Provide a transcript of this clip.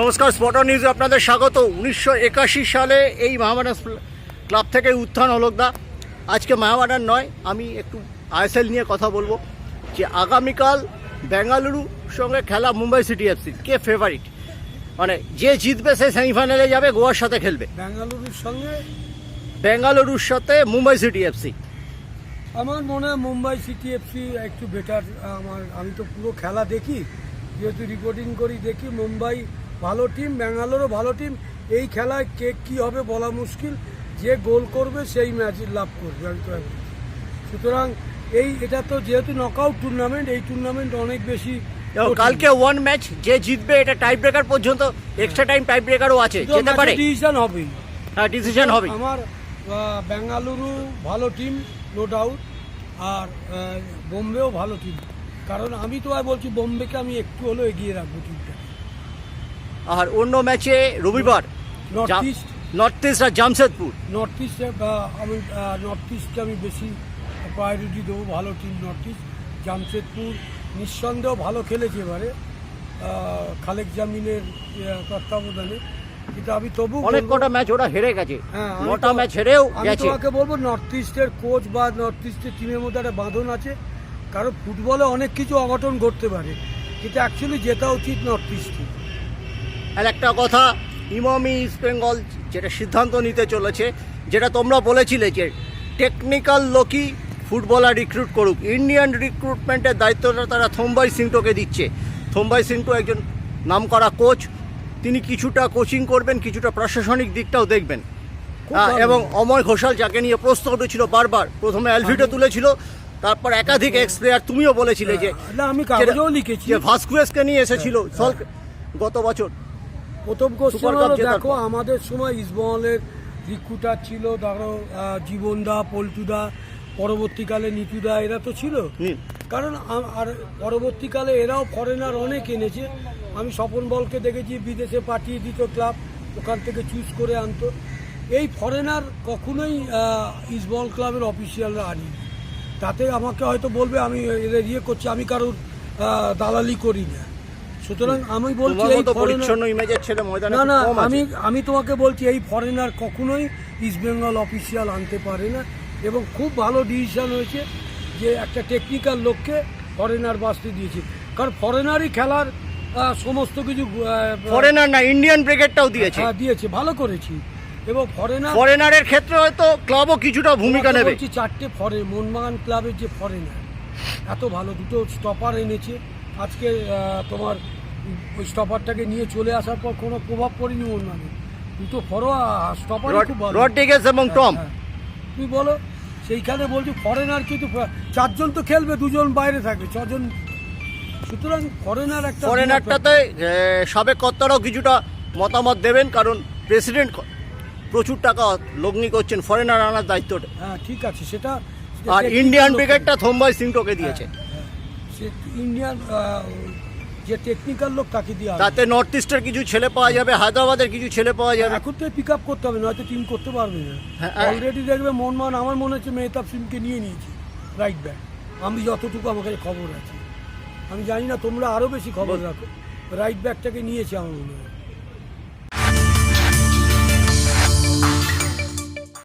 নমস্কার স্পটার নিউজে আপনাদের স্বাগত। উনিশশো একাশি সালে এই মাহমাডান ক্লাব থেকে উত্থান হলকদা আজকে মাহমাডান নয় আমি একটু আইএসএল নিয়ে কথা বলব। যে আগামীকাল বেঙ্গালুরু সঙ্গে খেলা মুম্বাই সিটি এফসি কে ফেভারিট মানে যে জিতবে সে সেমিফাইনালে যাবে গোয়ার সাথে খেলবে। বেঙ্গালুরুর সঙ্গে? বেঙ্গালুরুর সাথে মুম্বাই সিটি এফসি। আমার মনে হয় মুম্বাই সিটি এফসি একটু বেটার আমার আমি তো পুরো খেলা দেখি যেহেতু রিপোর্টিং করি দেখি মুম্বাই ভালো টিম ব্যাঙ্গালোরও ভালো টিম এই খেলায় কে কী হবে বলা মুশকিল। যে গোল করবে সেই ম্যাচ লাভ করবে আমি তো সুতরাং এই এটা তো যেহেতু নকআউট টুর্নামেন্ট এই টুর্নামেন্ট অনেক বেশি। কালকে ওয়ান ম্যাচ যে জিতবে এটা টাই ব্রেকার পর্যন্ত এক্সট্রা টাইম টাই ব্রেকারও আছে যেতে পারে। ডিসিশন হবেই। হ্যাঁ ডিসিশন হবে আমার বেঙ্গালুরু ভালো টিম নো ডাউট আর বোম্বেও ভালো টিম কারণ আমি তো আর বলছি বোম্বেকে আমি একটু হলেও এগিয়ে রাখব টিমটা আর অন্য ম্যাচে রবিবার নর্থ ইস্ট নর্থ ইস্ট আর জামশেদপুর। নর্থ ইস্টে আমি নর্থ ইস্টকে আমি বেশি প্রায়োরিটি দেবো ভালো টিম নর্থ ইস্ট জামশেদপুর নিঃসন্দেহ ভালো খেলেছে এবারে খালেক জামিনের তত্ত্বাবধানে। কিন্তু আমি তবু অনেক কটা ম্যাচ ওরা হেরে গেছে। হ্যাঁ, নটা ম্যাচ হেরেও আমি তোমাকে বলব নর্থ ইস্টের কোচ বা নর্থ ইস্টের টিমের মধ্যে একটা বাঁধন আছে। কারণ ফুটবলে অনেক কিছু অঘটন ঘটতে পারে। কিন্তু অ্যাকচুয়ালি জেতা উচিত নর্থ ইস্টে আর একটা কথা ইমামি ইস্ট বেঙ্গল যেটা সিদ্ধান্ত নিতে চলেছে যেটা তোমরা বলেছিলে যে টেকনিক্যাল লোকই ফুটবলার রিক্রুট করুক ইন্ডিয়ান রিক্রুটমেন্টের দায়িত্বটা তারা থম্বাই সিংটোকে দিচ্ছে। থম্বাই সিংটো একজন নামকরা কোচ তিনি কিছুটা কোচিং করবেন কিছুটা প্রশাসনিক দিকটাও দেখবেন। হ্যাঁ, এবং অময় ঘোষাল যাকে নিয়ে প্রশ্ন উঠেছিল বারবার প্রথমে অ্যালভিটো তুলেছিল তারপর একাধিক এক্স প্লেয়ার তুমিও বলেছিলে যে আমি লিখেছি। যে ভাস্কুয়েসকে নিয়ে এসেছিল সল- গত বছর। প্রথম কোশ্চেন হলো দেখো আমাদের সময় ইস্টবেঙ্গলের রিক্রুটার ছিল ধরো জীবনদা পল্টুদা পরবর্তীকালে নিতুদা এরা তো ছিল। কারণ আর পরবর্তীকালে এরাও ফরেনার অনেক এনেছে। আমি স্বপন বলকে দেখেছি বিদেশে পাঠিয়ে দিত ক্লাব ওখান থেকে চুজ করে আনতো। এই ফরেনার কখনোই ইস্টবেঙ্গল ক্লাবের অফিসিয়ালরা আনি তাতে আমাকে হয়তো বলবে আমি এদের ইয়ে করছি আমি কারোর দালালি করি না। সুতরাং আমি বলছি এই পরিচ্ছন্ন ইমেজের ছেলে ময়দানে না না আমি আমি তোমাকে বলছি এই ফরেনার কখনোই ইস্ট বেঙ্গল অফিসিয়াল আনতে পারে না এবং খুব ভালো ডিসিশন হয়েছে যে একটা টেকনিক্যাল লোককে ফরেনার বাঁচতে দিয়েছে। কারণ ফরেনারই খেলার সমস্ত কিছু ফরেনার না ইন্ডিয়ান ব্রিগেডটাও দিয়েছে। হ্যাঁ, দিয়েছে ভালো করেছি। এবং ফরেনার ফরেনারের ক্ষেত্রে হয়তো ক্লাবও কিছুটা ভূমিকা নেবে। বলছি চারটে ফরে মোহনবাগান ক্লাবের যে ফরেনার এত ভালো দুটো স্টপার এনেছে। আজকে তোমার ওই স্টপারটাকে নিয়ে চলে আসার পর কোনো প্রভাব পড়েনি মোহনবাগানে দুটো ফরোয়া স্টপার খুব ভালো। এবং হ্যাঁ, টম। হ্যাঁ। তুমি বলো সেইখানে বলছি ফরেনার কিন্তু চারজন তো খেলবে দুজন বাইরে থাকবে ছজন। সুতরাং ফরেনার একটা ফরেনারটাতে সাবেক কর্তারাও কিছুটা মতামত দেবেন কারণ প্রেসিডেন্ট প্রচুর টাকা লগ্নি করছেন ফরেনার আনার দায়িত্বটা। হ্যাঁ ঠিক আছে সেটা আর ইন্ডিয়ান ব্রিগেডটা থম্বাই সিংটোকে দিয়েছে। হ্যাঁ। সে ইন্ডিয়ান যে টেকনিক্যাল লোক তাকে দিয়ে। তাতে নর্থ ইস্টের কিছু ছেলে পাওয়া যাবে হায়দ্রাবাদের কিছু ছেলে পাওয়া যাবে। এখন তো পিক আপ করতে হবে নয়তো টিম করতে পারবে না। হ্যাঁ, হ্যাঁ। অলরেডি দেখবে মনমান আমার মনে হচ্ছে মেহতাব সিংকে নিয়ে নিয়েছি রাইট ব্যাক আমি যতটুকু আমার কাছে খবর আছে। আমি জানি না তোমরা আরও বেশি খবর রাখো। রাইট ব্যাকটাকে নিয়েছে আমার মনে হয়।